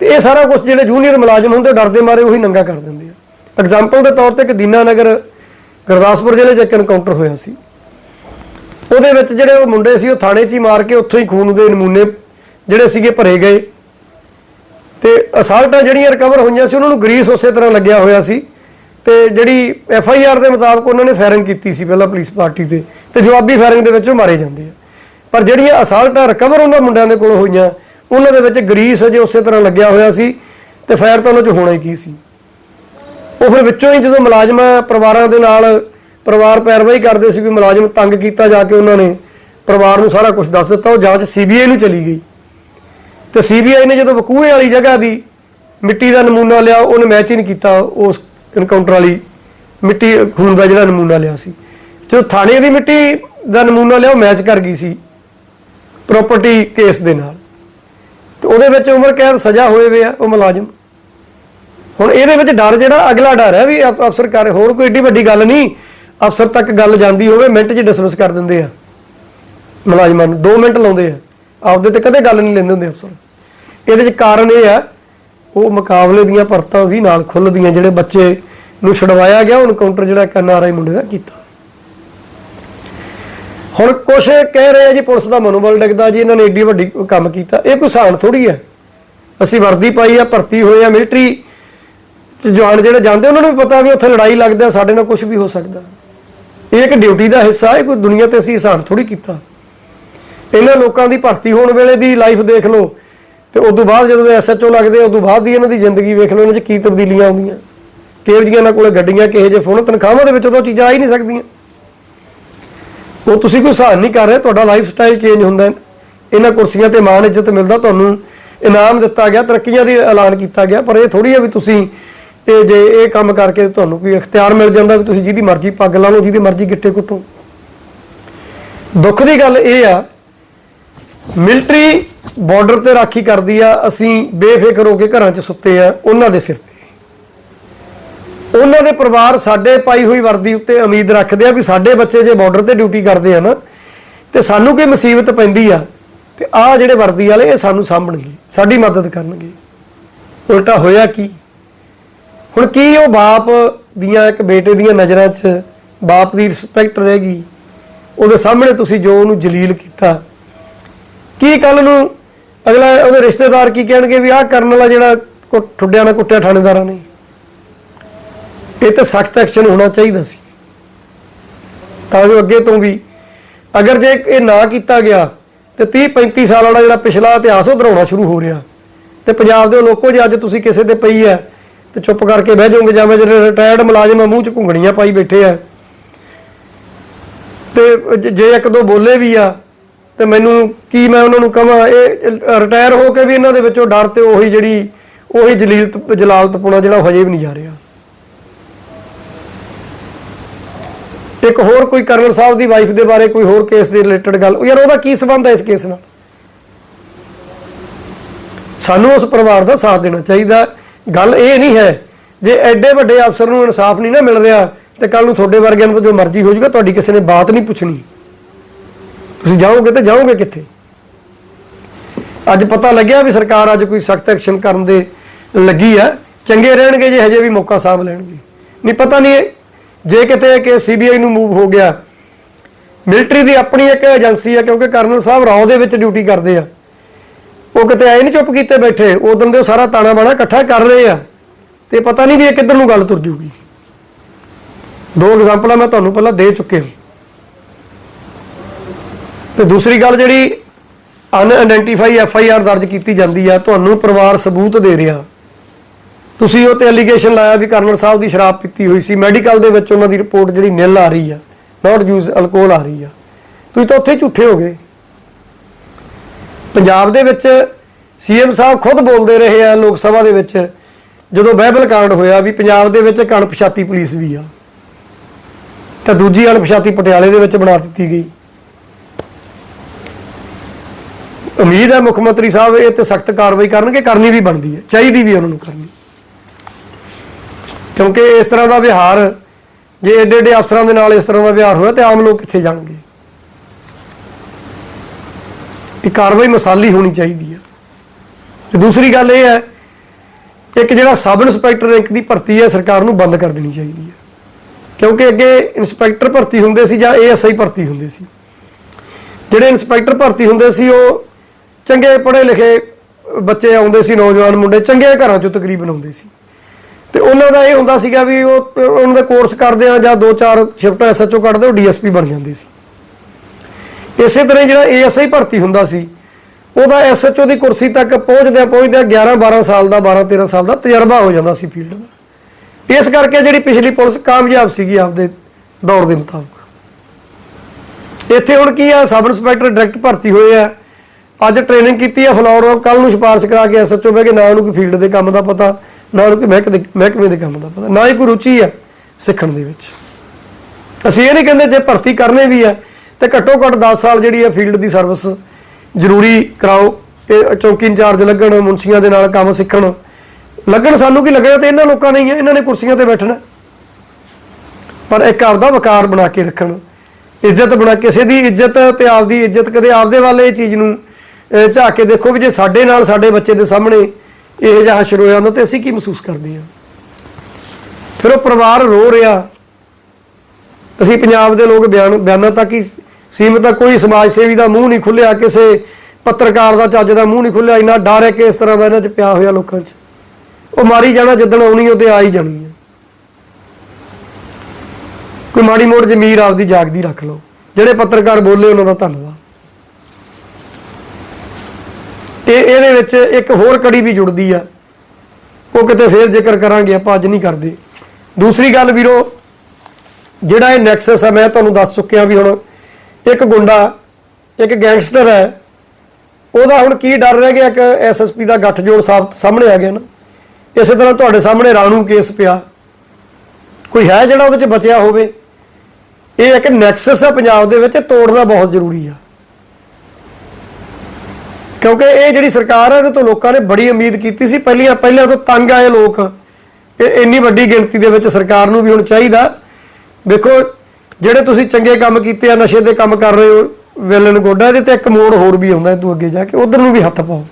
ਤੇ ਇਹ ਸਾਰਾ ਕੁਝ ਜਿਹੜੇ ਜੂਨੀਅਰ ਮੁਲਾਜ਼ਮ ਹੁੰਦੇ ਡਰਦੇ ਮਾਰੇ ਉਹੀ ਨੰਗਾ ਕਰ ਦਿੰਦੇ ਆ। ਐਗਜ਼ਾਮਪਲ ਦੇ ਤੌਰ ਤੇ ਕਿ ਦੀਨਾਨਗਰ ਗੁਰਦਾਸਪੁਰ ਜ਼ਿਲ੍ਹੇ 'ਚ ਇੱਕ ਐਨਕਾਊਂਟਰ ਹੋਇਆ ਸੀ। ਉਹਦੇ ਵਿੱਚ ਜਿਹੜੇ ਉਹ ਮੁੰਡੇ ਸੀ, ਉਹ ਥਾਣੇ 'ਚ ਹੀ ਮਾਰ ਕੇ ਉੱਥੋਂ ਹੀ ਖੂਨ ਦੇ ਨਮੂਨੇ ਜਿਹੜੇ ਸੀਗੇ ਭਰੇ ਗਏ। ਤੇ ਅਸਾਲਟਾਂ ਜਿਹੜੀਆਂ ਰਿਕਵਰ ਹੋਈਆਂ ਸੀ, ਉਹਨਾਂ ਨੂੰ ਗਰੀਸ ਉਸੇ ਤਰ੍ਹਾਂ ਲੱਗਿਆ ਹੋਇਆ ਸੀ। ਤੇ ਜਿਹੜੀ ਐਫ ਆਈ ਆਰ ਦੇ ਮੁਤਾਬਕ ਉਹਨਾਂ ਨੇ ਫਾਇਰਿੰਗ ਕੀਤੀ ਸੀ ਪਹਿਲਾਂ ਪੁਲਿਸ ਪਾਰਟੀ ਤੇ। ਤੇ ਜਵਾਬੀ ਫਾਇਰਿੰਗ ਦੇ ਵਿੱਚ ਉਹ ਮਾਰੇ ਜਾਂਦੇ ਆ। ਪਰ ਜਿਹੜੀਆਂ ਅਸਾਲਟਾਂ ਰਿਕਵਰ ਉਹਨਾਂ ਮੁੰਡਿਆਂ ਦੇ ਕੋਲ ਹੋਈਆਂ, ਉਹਨਾਂ ਦੇ ਵਿੱਚ ਗਰੀਸ ਅਜੇ ਉਸੇ ਤਰ੍ਹਾਂ ਲੱਗਿਆ ਹੋਇਆ ਸੀ। ਤੇ ਫਾਇਰ ਤਾਂ ਉਹਨਾਂ 'ਚ ਹੋਣਾ ਹੀ ਕੀ ਸੀ। ਉਹ ਫਿਰ ਵਿੱਚੋਂ ਹੀ ਜਦੋਂ ਮੁਲਾਜ਼ਮਾਂ ਪਰਿਵਾਰਾਂ ਦੇ ਨਾਲ ਪਰਿਵਾਰ ਪੈਰਵਾਈ ਕਰਦੇ ਸੀ ਵੀ ਮੁਲਾਜ਼ਮ ਤੰਗ ਕੀਤਾ ਜਾ ਕੇ ਉਹਨਾਂ ਨੇ। ਪਰਿਵਾਰ ਨੂੰ ਸਾਰਾ ਕੁਝ ਦੱਸ ਦਿੱਤਾ, ਉਹ ਜਾਂਚ ਸੀਬੀਆਈ ਨੂੰ ਚਲੀ ਗਈ। ਤੇ ਸੀਬੀਆਈ ਨੇ ਜਦੋਂ ਵਕੂਏ ਵਾਲੀ ਜਗ੍ਹਾ ਦੀ ਮਿੱਟੀ ਦਾ ਨਮੂਨਾ ਲਿਆ, ਉਹਨੇ ਮੈਚ ਹੀ ਨਹੀਂ ਕੀਤਾ ਉਸ ਇਨਕਾਊਂਟਰ ਵਾਲੀ ਮਿੱਟੀ, ਖੂਨ ਦਾ ਜਿਹੜਾ ਨਮੂਨਾ ਲਿਆ ਸੀ। ਜਦੋਂ ਥਾਣੇ ਦੀ ਮਿੱਟੀ ਦਾ ਨਮੂਨਾ ਲਿਆ, ਉਹ ਮੈਚ ਕਰ ਗਈ ਸੀ ਪ੍ਰਾਪਰਟੀ ਕੇਸ ਦੇ ਨਾਲ। ਤੇ ਉਹਦੇ ਵਿੱਚ ਉਮਰ ਕੈਦ ਸਜ਼ਾ ਹੋਏ ਵੇ ਆ, ਉਹ ਮੁਲਾਜ਼ਮ। ਹੁਣ ਇਹਦੇ ਵਿੱਚ ਡਰ ਜਿਹੜਾ, ਅਗਲਾ ਡਰ ਹੈ ਵੀ ਅਫ- ਅਫਸਰ ਕਰ ਹੋਰ ਕੋਈ ਏਡੀ ਵੱਡੀ ਗੱਲ ਨਹੀਂ ਅਫਸਰ ਤੱਕ ਗੱਲ ਜਾਂਦੀ ਹੋਵੇ, ਮਿੰਟ 'ਚ ਡਿਸਮਿਸ ਕਰ ਦਿੰਦੇ ਆ। ਮੁਲਾਜ਼ਮਾਂ ਨੂੰ 2 ਮਿੰਟ ਲਾਉਂਦੇ ਆ। ਆਪਦੇ ਤੇ ਕਦੇ ਗੱਲ ਨਹੀਂ ਲੈਂਦੇ ਹੁੰਦੇ ਅਫਸਰ। ਇਹਦੇ 'ਚ ਕਾਰਨ ਇਹ ਆ, ਉਹ ਮੁਕਾਬਲੇ ਦੀਆਂ ਪਰਤਾਂ ਵੀ ਨਾਲ ਖੁੱਲਦੀਆਂ, ਜਿਹੜੇ ਬੱਚੇ ਨੂੰ ਛਡਵਾਇਆ ਗਿਆ, ਉਹ ਕਾਊਂਟਰ ਜਿਹੜਾ ਕਰਨਾਰਾਈ ਮੁੰਡੇ ਦਾ ਕੀਤਾ। ਹੁਣ ਕੁਛ ਕਹਿ ਰਹੇ ਆ ਜੀ, ਪੁਲਿਸ ਦਾ ਮਨੋਬਲ ਡਿੱਗਦਾ ਜੀ, ਇਹਨਾਂ ਨੇ ਏਡੀ ਵੱਡੀ ਕੰਮ ਕੀਤਾ। ਇਹ ਕੋਈ ਸਾਨ ਥੋੜੀ ਹੈ ਅਸੀਂ ਵਰਦੀ ਪਾਈ ਆ, ਭਰਤੀ ਹੋਏ ਆ ਮਿਲਟਰੀ ਤੇ ਜਵਾਨ ਜਿਹੜੇ ਜਾਂਦੇ, ਉਹਨਾਂ ਨੂੰ ਵੀ ਪਤਾ ਵੀ ਉੱਥੇ ਲੜਾਈ ਲੱਗਦਾ, ਸਾਡੇ ਨਾਲ ਕੁਝ ਵੀ ਹੋ ਸਕਦਾ। ਇਹ ਇੱਕ ਡਿਊਟੀ ਦਾ ਹਿੱਸਾ ਹੈ ਕੋਈ ਦੁਨੀਆ ਤੇ ਅਸੀਂ ਆਸਾਨ ਥੋੜੀ ਕੀਤਾ। ਇਹਨਾਂ ਲੋਕਾਂ ਦੀ ਭਰਤੀ ਹੋਣ ਵੇਲੇ ਦੀ ਲਾਈਫ ਦੇਖ ਲਓ, ਤੇ ਉਸ ਤੋਂ ਬਾਅਦ ਜਦੋਂ ਐਸਐਚਓ ਲੱਗਦੇ ਉਸ ਤੋਂ ਬਾਅਦ ਦੀ ਇਹਨਾਂ ਦੀ ਜ਼ਿੰਦਗੀ ਵੇਖ ਲਓ, ਇਹਨਾਂ 'ਚ ਕੀ ਤਬਦੀਲੀਆਂ ਆਉਂਦੀਆਂ। ਕਿਹੋ ਜਿਹੀਆਂ ਇਹਨਾਂ ਕੋਲੇ ਗੱਡੀਆਂ, ਕਿਹੋ ਜਿਹੇ ਫੋਨ, ਤਨਖਾਹਾਂ ਦੇ ਵਿੱਚ ਉਦੋਂ ਚੀਜ਼ਾਂ ਆ ਹੀ ਨਹੀਂ ਸਕਦੀਆਂ। ਉਹ ਤੁਸੀਂ ਕੋਈ ਸਹਾਨ ਨਹੀਂ ਕਰ ਰਹੇ, ਤੁਹਾਡਾ ਲਾਈਫ ਸਟਾਈਲ ਚੇਂਜ ਹੁੰਦਾ ਇਹਨਾਂ ਕੁਰਸੀਆਂ ਤੇ ਮਾਣ ਇੱਜ਼ਤ ਮਿਲਦਾ, ਤੁਹਾਨੂੰ ਇਨਾਮ ਦਿੱਤਾ ਗਿਆ, ਤਰੱਕੀਆਂ ਦੀ ਐਲਾਨ ਕੀਤਾ ਗਿਆ, ਪਰ ਇਹ ਥੋੜੀ ਹੈ ਵੀ ਤੁਸੀਂ ਇਹ ਜੇ ਇਹ ਕੰਮ ਕਰਕੇ ਤੁਹਾਨੂੰ ਕੋਈ ਇਖਤਿਆਰ ਮਿਲ ਜਾਂਦਾ ਵੀ ਤੁਸੀਂ ਜਿਹਦੀ ਮਰਜ਼ੀ ਪੱਗ ਲਾ ਲਓ, ਜਿਹਦੀ ਮਰਜ਼ੀ ਗਿੱਟੇ ਕੁੱਟੋ। ਦੁੱਖ ਦੀ ਗੱਲ ਇਹ ਆ, ਮਿਲਟਰੀ ਬਾਰਡਰ ਤੇ ਰਾਖੀ ਕਰਦੀ ਆ, ਅਸੀਂ ਬੇਫਿਕਰ ਹੋ ਕੇ ਘਰਾਂ 'ਚ ਸੁੱਤੇ ਆ, ਉਹਨਾਂ ਦੇ ਸਿਰ ਤੇ। ਉਹਨਾਂ ਦੇ ਪਰਿਵਾਰ ਸਾਡੇ ਪਾਈ ਹੋਈ ਵਰਦੀ ਉੱਤੇ ਉਮੀਦ ਰੱਖਦੇ ਆ ਵੀ ਸਾਡੇ ਬੱਚੇ ਜੇ ਬਾਰਡਰ ਤੇ ਡਿਊਟੀ ਕਰਦੇ ਆ ਨਾ, ਤੇ ਸਾਨੂੰ ਕੋਈ ਮੁਸੀਬਤ ਪੈਂਦੀ ਆ, ਤੇ ਆਹ ਜਿਹੜੇ ਵਰਦੀ ਵਾਲੇ, ਇਹ ਸਾਨੂੰ ਸਾਂਭਣਗੇ, ਸਾਡੀ ਮਦਦ ਕਰਨਗੇ। ਉਲਟਾ ਹੋਇਆ ਕੀ? ਹੁਣ ਕੀ ਉਹ ਬਾਪ ਦੀਆਂ ਇੱਕ ਬੇਟੇ ਦੀਆਂ ਨਜ਼ਰਾਂ 'ਚ ਬਾਪ ਦੀ ਰਿਸਪੈਕਟ ਰਹੇਗੀ? ਉਹਦੇ ਸਾਹਮਣੇ ਤੁਸੀਂ ਜੋ ਉਹਨੂੰ ਜਲੀਲ ਕੀਤਾ। ਕੀ ਕੱਲ ਨੂੰ ਅਗਲਾ ਉਹਦੇ ਰਿਸ਼ਤੇਦਾਰ ਕੀ ਕਹਿਣਗੇ ਵੀ ਆਹ ਕਰਨ ਵਾਲਾ ਜਿਹੜਾ ਠੁੱਡਿਆਂ ਨਾਲ ਕੁੱਟਿਆ ਥਾਣੇਦਾਰਾਂ ਨੇ? ਇਹ ਤਾਂ ਸਖਤ ਐਕਸ਼ਨ ਹੋਣਾ ਚਾਹੀਦਾ ਸੀ। ਤਾਂ ਜੋ ਅੱਗੇ ਤੋਂ ਵੀ ਅਗਰ ਜੇ ਇਹ ਨਾ ਕੀਤਾ ਗਿਆ, ਤੇ 30 35 ਸਾਲ ਵਾਲਾ ਜਿਹੜਾ ਪਿਛਲਾ ਇਤਿਹਾਸ ਉਹ ਦੁਹਰਾਉਣਾ ਸ਼ੁਰੂ ਹੋ ਰਿਹਾ। ਤੇ ਪੰਜਾਬ ਦੇ ਲੋਕੋ, ਜੇ ਅੱਜ ਤੁਸੀਂ ਕਿਸੇ ਤੇ ਪਈ ਹੈ ਤੇ ਚੁੱਪ ਕਰਕੇ ਬਹਿ ਜਾਓਗੇ ਜਾਂ ਮੈਂ ਜਿਹੜੇ ਰਿਟਾਇਰਡ ਮੁਲਾਜ਼ਮ ਮੂੰਹ 'ਚ ਘੁੰਗਣੀਆਂ ਪਾਈ ਬੈਠੇ ਆ। ਤੇ ਜੇ ਇੱਕ ਦੋ ਬੋਲੇ ਵੀ ਆ, ਤੇ ਮੈਨੂੰ ਕੀ ਮੈਂ ਉਹਨਾਂ ਨੂੰ ਕਹਾਂ, ਇਹ ਰਿਟਾਇਰ ਹੋ ਕੇ ਵੀ ਇਹਨਾਂ ਦੇ ਵਿੱਚੋਂ ਡਰ ਤੇ ਉਹੀ ਜਿਹੜੀ, ਉਹੀ ਜਲੀਲਤ ਜਲਾਲਤਪੁਣਾ ਜਿਹੜਾ ਉਹ ਹਜੇ ਵੀ ਨਹੀਂ ਜਾ ਰਿਹਾ। ਇੱਕ ਹੋਰ ਕੋਈ ਕਰਨਲ ਸਾਹਿਬ ਦੀ ਵਾਈਫ ਦੇ ਬਾਰੇ ਕੋਈ ਹੋਰ ਕੇਸ ਦੇ ਰਿਲੇਟਡ ਗੱਲ ਯਾਰ ਉਹਦਾ ਕੀ ਸਬੰਧ ਹੈ ਇਸ ਕੇਸ ਨਾਲ? ਸਾਨੂੰ ਉਸ ਪਰਿਵਾਰ ਦਾ ਸਾਥ ਦੇਣਾ ਚਾਹੀਦਾ। ਗੱਲ ਇਹ ਨਹੀਂ ਹੈ ਜੇ ਐਡੇ ਵੱਡੇ ਅਫਸਰ ਨੂੰ ਇਨਸਾਫ ਨਹੀਂ ਨਾ ਮਿਲ ਰਿਹਾ, ਤੇ ਕੱਲ ਨੂੰ ਤੁਹਾਡੇ ਵਰਗਿਆਂ ਨੂੰ ਤਾਂ ਜੋ ਮਰਜ਼ੀ ਹੋ ਜਾਊਗਾ, ਤੁਹਾਡੀ ਕਿਸੇ ਨੇ ਬਾਤ ਨਹੀਂ ਪੁੱਛਣੀ। ਤੁਸੀਂ ਜਾਓਗੇ ਤੇ ਜਾਓਗੇ ਕਿੱਥੇ? ਅੱਜ ਪਤਾ ਲੱਗਿਆ ਵੀ ਸਰਕਾਰ ਅੱਜ ਕੋਈ ਸਖਤ ਐਕਸ਼ਨ ਕਰਨ ਦੇ ਲੱਗੀ ਆ। ਚੰਗੇ ਰਹਿਣਗੇ ਜੇ ਹਜੇ ਵੀ ਮੌਕਾ ਸਾਂਭ ਲੈਣਗੇ। ਨਹੀਂ, ਪਤਾ ਨਹੀਂ ਜੇ ਕਿਤੇ ਕਿ ਸੀਬੀਆਈ ਨੂੰ ਮੂਵ ਹੋ ਗਿਆ। ਮਿਲਟਰੀ ਦੀ ਆਪਣੀ ਇੱਕ ਏਜੰਸੀ ਆ, ਕਿਉਂਕਿ ਕਰਨਲ ਸਾਹਿਬ ਰਾਓ ਦੇ ਵਿੱਚ ਡਿਊਟੀ ਕਰਦੇ ਆ। ਉਹ ਕਿਤੇ ਆਏ ਨਹੀਂ ਚੁੱਪ ਕੀਤੇ ਬੈਠੇ ਉਦੋਂ ਦੇ ਉਹ ਸਾਰਾ ਤਾਣਾ ਬਾਣਾ ਇਕੱਠਾ ਕਰ ਰਹੇ ਆ। ਤੇ ਪਤਾ ਨਹੀਂ ਵੀ ਇਹ ਕਿੱਧਰ ਨੂੰ ਗੱਲ ਤੁਰ ਜੂਗੀ। ਦੋ ਐਗਜ਼ਾਮਪਲਾਂ ਮੈਂ ਤੁਹਾਨੂੰ ਪਹਿਲਾਂ ਦੇ ਚੁੱਕੇ ਹਾਂ। ਤੇ ਦੂਸਰੀ ਗੱਲ ਜਿਹੜੀ ਅਨ ਅਨਆਇਡੈਂਟੀਫਾਈ ਐਫ ਆਈ ਆਰ ਦਰਜ ਕੀਤੀ ਜਾਂਦੀ ਆ, ਤੁਹਾਨੂੰ ਪਰਿਵਾਰ ਸਬੂਤ ਦੇ ਰਿਹਾ। ਤੁਸੀਂ ਉਹ ਤੇ ਅਲੀਗੇਸ਼ਨ ਲਾਇਆ ਵੀ ਕਰਨਲ ਸਾਹਿਬ ਦੀ ਸ਼ਰਾਬ ਪੀਤੀ ਹੋਈ ਸੀ ਮੈਡੀਕਲ ਦੇ ਵਿੱਚ ਉਹਨਾਂ ਦੀ ਰਿਪੋਰਟ ਜਿਹੜੀ ਨਿਲ ਆ ਰਹੀ ਆ ਨਾਟ ਯੂਜ਼ ਅਲਕੋਹਲ ਆ ਰਹੀ ਆ। ਤੁਸੀਂ ਤਾਂ ਉੱਥੇ ਹੀ ਝੂਠੇ ਹੋ ਗਏ। ਪੰਜਾਬ ਦੇ ਵਿੱਚ ਸੀਐਮ ਸਾਹਿਬ ਖੁਦ ਬੋਲਦੇ ਰਹੇ ਆ ਲੋਕ ਸਭਾ ਦੇ ਵਿੱਚ, ਜਦੋਂ ਬਾਈਬਲ ਕਾਂਡ ਹੋਇਆ ਵੀ ਪੰਜਾਬ ਦੇ ਵਿੱਚ ਇੱਕ ਅਣਪਛਾਤੀ ਪੁਲਿਸ ਵੀ ਆ, ਤਾਂ ਦੂਜੀ ਅਣਪਛਾਤੀ ਪਟਿਆਲੇ ਦੇ ਵਿੱਚ ਬਣਾ ਦਿੱਤੀ ਗਈ। ਉਮੀਦ ਹੈ ਮੁੱਖ ਮੰਤਰੀ ਸਾਹਿਬ ਇਹ ਤੇ ਸਖਤ ਕਾਰਵਾਈ ਕਰਨਗੇ, ਕਰਨੀ ਵੀ ਬਣਦੀ ਹੈ, ਚਾਹੀਦੀ ਵੀ ਉਹਨਾਂ ਨੂੰ ਕਰਨੀ। ਕਿਉਂਕਿ ਇਸ ਤਰ੍ਹਾਂ ਦਾ ਵਿਹਾਰ, ਜੇ ਏਡੇ ਏਡੇ ਅਫਸਰਾਂ ਦੇ ਨਾਲ ਇਸ ਤਰ੍ਹਾਂ ਦਾ ਵਿਹਾਰ ਹੋਇਆ ਤੇ ਆਮ ਲੋਕ ਕਿੱਥੇ ਜਾਣਗੇ? ਇਹ ਕਾਰਵਾਈ ਮਸਾਲੀ ਹੋਣੀ ਚਾਹੀਦੀ ਹੈ ਤੇ ਦੂਸਰੀ ਗੱਲ ਇਹ ਹੈ, ਇੱਕ ਜਿਹੜਾ ਸਬ ਇੰਸਪੈਕਟਰ ਰੈਂਕ ਦੀ ਭਰਤੀ ਹੈ, ਸਰਕਾਰ ਨੂੰ ਬੰਦ ਕਰ ਦੇਣੀ ਚਾਹੀਦੀ ਹੈ ਕਿਉਂਕਿ ਅੱਗੇ ਇੰਸਪੈਕਟਰ ਭਰਤੀ ਹੁੰਦੇ ਸੀ ਜਾਂ ਏਐਸਆਈ ਭਰਤੀ ਹੁੰਦੇ ਸੀ। ਜਿਹੜੇ ਇੰਸਪੈਕਟਰ ਭਰਤੀ ਹੁੰਦੇ ਸੀ, ਉਹ ਚੰਗੇ ਪੜ੍ਹੇ ਲਿਖੇ ਬੱਚੇ ਆਉਂਦੇ ਸੀ, ਨੌਜਵਾਨ ਮੁੰਡੇ ਚੰਗੇ ਘਰਾਂ ਚੋਂ ਤਕਰੀਬਨ ਆਉਂਦੇ ਸੀ। ਤੇ ਉਹਨਾਂ ਦਾ ਇਹ ਹੁੰਦਾ ਸੀਗਾ ਵੀ ਉਹ, ਉਹਨਾਂ ਦਾ ਕੋਰਸ ਕਰਦੇ ਆ ਜਾਂ ਦੋ ਚਾਰ ਸ਼ਿਫਟ ਐਸਐਚਓ ਕੱਢਦੇ, ਉਹ ਡੀਐਸਪੀ ਬਣ ਜਾਂਦੇ ਸੀ। ਇਸੇ ਤਰ੍ਹਾਂ ਹੀ ਜਿਹੜਾ ਏਐਸਆਈ ਭਰਤੀ ਹੁੰਦਾ ਸੀ, ਉਹਦਾ ਐਸਐਚਓ ਦੀ ਕੁਰਸੀ ਤੱਕ ਪਹੁੰਚਦਿਆਂ ਪਹੁੰਚਦਿਆਂ 11 12 ਸਾਲ ਦਾ 12 13 ਸਾਲ ਦਾ ਤਜਰਬਾ ਹੋ ਜਾਂਦਾ ਸੀ ਫੀਲਡ ਦਾ। ਇਸ ਕਰਕੇ ਜਿਹੜੀ ਪਿਛਲੀ ਪੁਲਿਸ ਕਾਮਯਾਬ ਸੀਗੀ ਆਪਦੇ ਦੌਰ ਦੇ ਮੁਤਾਬਕ। ਇੱਥੇ ਹੁਣ ਕੀ ਆ, ਸਬ ਇੰਸਪੈਕਟਰ ਡਾਇਰੈਕਟ ਭਰਤੀ ਹੋਏ ਆ। ਅੱਜ ਟ੍ਰੇਨਿੰਗ ਕੀਤੀ ਆ, ਫਲੋਰ ਕੱਲ ਨੂੰ ਸਿਫਾਰਸ਼ ਕਰਾ ਕੇ ਐਸਐਚਓ ਬਹਿ ਕੇ, ਨਾ ਉਹਨੂੰ ਕੋਈ ਫੀਲਡ ਦੇ ਕੰਮ ਦਾ ਪਤਾ, ਨਾ ਉਹਨੂੰ ਕੋਈ ਮਹਿਕ ਦੇ, ਮਹਿਕਮੇ ਦੇ ਕੰਮ ਦਾ ਪਤਾ, ਨਾ ਹੀ ਕੋਈ ਰੁਚੀ ਆ ਸਿੱਖਣ ਦੇ ਵਿੱਚ। ਅਸੀਂ ਇਹ ਨਹੀਂ ਕਹਿੰਦੇ ਜੇ ਭਰਤੀ ਕਰਨੇ ਵੀ ਆ ਤੇ ਘੱਟੋ ਘੱਟ 10 ਸਾਲ ਜਿਹੜੀ ਆ ਫੀਲਡ ਦੀ ਸਰਵਿਸ ਜ਼ਰੂਰੀ ਕਰਾਓ। ਇਹ ਚੌਕੀ ਇੰਚਾਰਜ ਲੱਗਣ, ਮੁਨਸ਼ੀਆਂ ਦੇ ਨਾਲ ਕੰਮ ਸਿੱਖਣ। ਲੱਗਣ ਸਾਨੂੰ ਕੀ ਲੱਗਣਾ ਤੇ ਇਹਨਾਂ ਲੋਕਾਂ ਨੇ ਹੀ ਹੈ ਇਹਨਾਂ ਨੇ ਕੁਰਸੀਆਂ ਤੇ ਬੈਠਣਾ। ਪਰ ਇੱਕ ਆਪਦਾ ਵਕਾਰ ਬਣਾ ਕੇ ਰੱਖਣ, ਇੱਜ਼ਤ ਬਣਾ ਕਿਸੇ ਦੀ ਇੱਜ਼ਤ ਤੇ ਆਪਦੀ ਇੱਜ਼ਤ ਕਦੇ ਆਪਦੇ ਵੱਲ ਇਹ ਚੀਜ਼ ਨੂੰ ਝਾਕ ਕੇ ਦੇਖੋ ਵੀ ਜੇ ਸਾਡੇ ਨਾਲ ਸਾਡੇ ਬੱਚੇ ਦੇ ਸਾਹਮਣੇ ਇਹ ਜਿਹਾ ਹਸ਼ਰ ਹੋਇਆ ਹੁੰਦਾ ਤੇ ਅਸੀਂ ਕੀ ਮਹਿਸੂਸ ਕਰਦੇ ਹਾਂ। ਫਿਰ ਉਹ ਪਰਿਵਾਰ ਰੋ ਰਿਹਾ। ਅਸੀਂ ਪੰਜਾਬ ਦੇ ਲੋਕ ਬਿਆਨ ਬਿਆਨਾਂ ਤੱਕ ਹੀ ਸੀਮਤ ਆ ਕੋਈ ਸਮਾਜ ਸੇਵੀ ਦਾ ਮੂੰਹ ਨਹੀਂ ਖੁੱਲਿਆ, ਕਿਸੇ ਪੱਤਰਕਾਰ ਦਾ ਚੱਜ ਦਾ ਮੂੰਹ ਨਹੀਂ ਖੁੱਲਿਆ, ਇੰਨਾ ਡਰ ਹੈ ਕਿ ਇਸ ਤਰ੍ਹਾਂ ਦਾ ਇਹਨਾਂ 'ਚ ਪਿਆ ਹੋਇਆ ਲੋਕਾਂ 'ਚ। ਉਹ ਮਾਰੀ ਜਾਣਾ ਜਿੱਦਣ ਆਉਣੀ ਉਹਦੇ ਆ ਹੀ ਜਾਣੀ ਹੈ ਕੋਈ ਮਾੜੀ ਮੋੜ ਜ਼ਮੀਰ ਆਪਦੀ ਜਾਗਦੀ ਰੱਖ ਲਓ। ਜਿਹੜੇ ਪੱਤਰਕਾਰ ਬੋਲੇ ਉਹਨਾਂ ਦਾ ਧੰਨਵਾਦ। ਇਹ ਇਹਦੇ ਵਿੱਚ ਇੱਕ ਹੋਰ ਕੜੀ ਵੀ ਜੁੜਦੀ ਆ। ਉਹ ਕਿਤੇ ਫੇਰ ਜ਼ਿਕਰ ਕਰਾਂਗੇ, ਆਪਾਂ ਅੱਜ ਨਹੀਂ ਕਰਦੇ। ਦੂਸਰੀ ਗੱਲ ਵੀਰੋ, ਜਿਹੜਾ ਇਹ ਨੈਕਸਸ ਹੈ ਮੈਂ ਤੁਹਾਨੂੰ ਦੱਸ ਚੁੱਕਿਆ ਵੀ ਹੁਣ ਇੱਕ ਗੁੰਡਾ, ਇੱਕ ਗੈਂਗਸਟਰ ਹੈ। ਉਹਦਾ ਹੁਣ ਕੀ ਡਰ ਰਹਿ ਗਿਆ ਇੱਕ ਐਸਐਸਪੀ ਦਾ ਗੱਠਜੋੜ ਸਾਬ- ਸਾਹਮਣੇ ਆ ਗਿਆ ਨਾ? ਇਸੇ ਤਰ੍ਹਾਂ ਤੁਹਾਡੇ ਸਾਹਮਣੇ ਰਾਣੂ ਕੇਸ ਪਿਆ। ਕੋਈ ਹੈ ਜਿਹੜਾ ਉਹਦੇ ਚ ਬਚਿਆ ਹੋਵੇ? ਇਹ ਇੱਕ ਨੈਕਸਸ ਹੈ ਪੰਜਾਬ ਦੇ ਵਿੱਚ ਤੋੜਨਾ ਬਹੁਤ ਜ਼ਰੂਰੀ ਆ। ਕਿਉਂਕਿ ਇਹ ਜਿਹੜੀ ਸਰਕਾਰ ਹੈ, ਇਹਦੇ ਤੋਂ ਲੋਕਾਂ ਨੇ ਬੜੀ ਉਮੀਦ ਕੀਤੀ ਸੀ। ਪਹਿਲੀਆਂ ਪਹਿਲਾਂ ਤੋਂ ਤੰਗ ਆਏ ਲੋਕ। ਇਹ ਇੰਨੀ ਵੱਡੀ ਗਿਣਤੀ ਦੇ ਵਿੱਚ ਸਰਕਾਰ ਨੂੰ ਵੀ ਹੁਣ ਚਾਹੀਦਾ। ਦੇਖੋ ਜਿਹੜੇ ਤੁਸੀਂ ਚੰਗੇ ਕੰਮ ਕੀਤੇ ਆ, ਨਸ਼ੇ ਦੇ ਕੰਮ ਕਰ ਰਹੇ ਹੋ ਵੇਲਨ ਗੋਡਾ ਇਹਦੇ ਤੇ ਇੱਕ ਮੋੜ ਹੋਰ ਵੀ ਆਉਂਦਾ ਤੂੰ ਅੱਗੇ ਜਾ ਕੇ ਉਧਰ ਨੂੰ ਵੀ ਹੱਥ ਪਾਓ।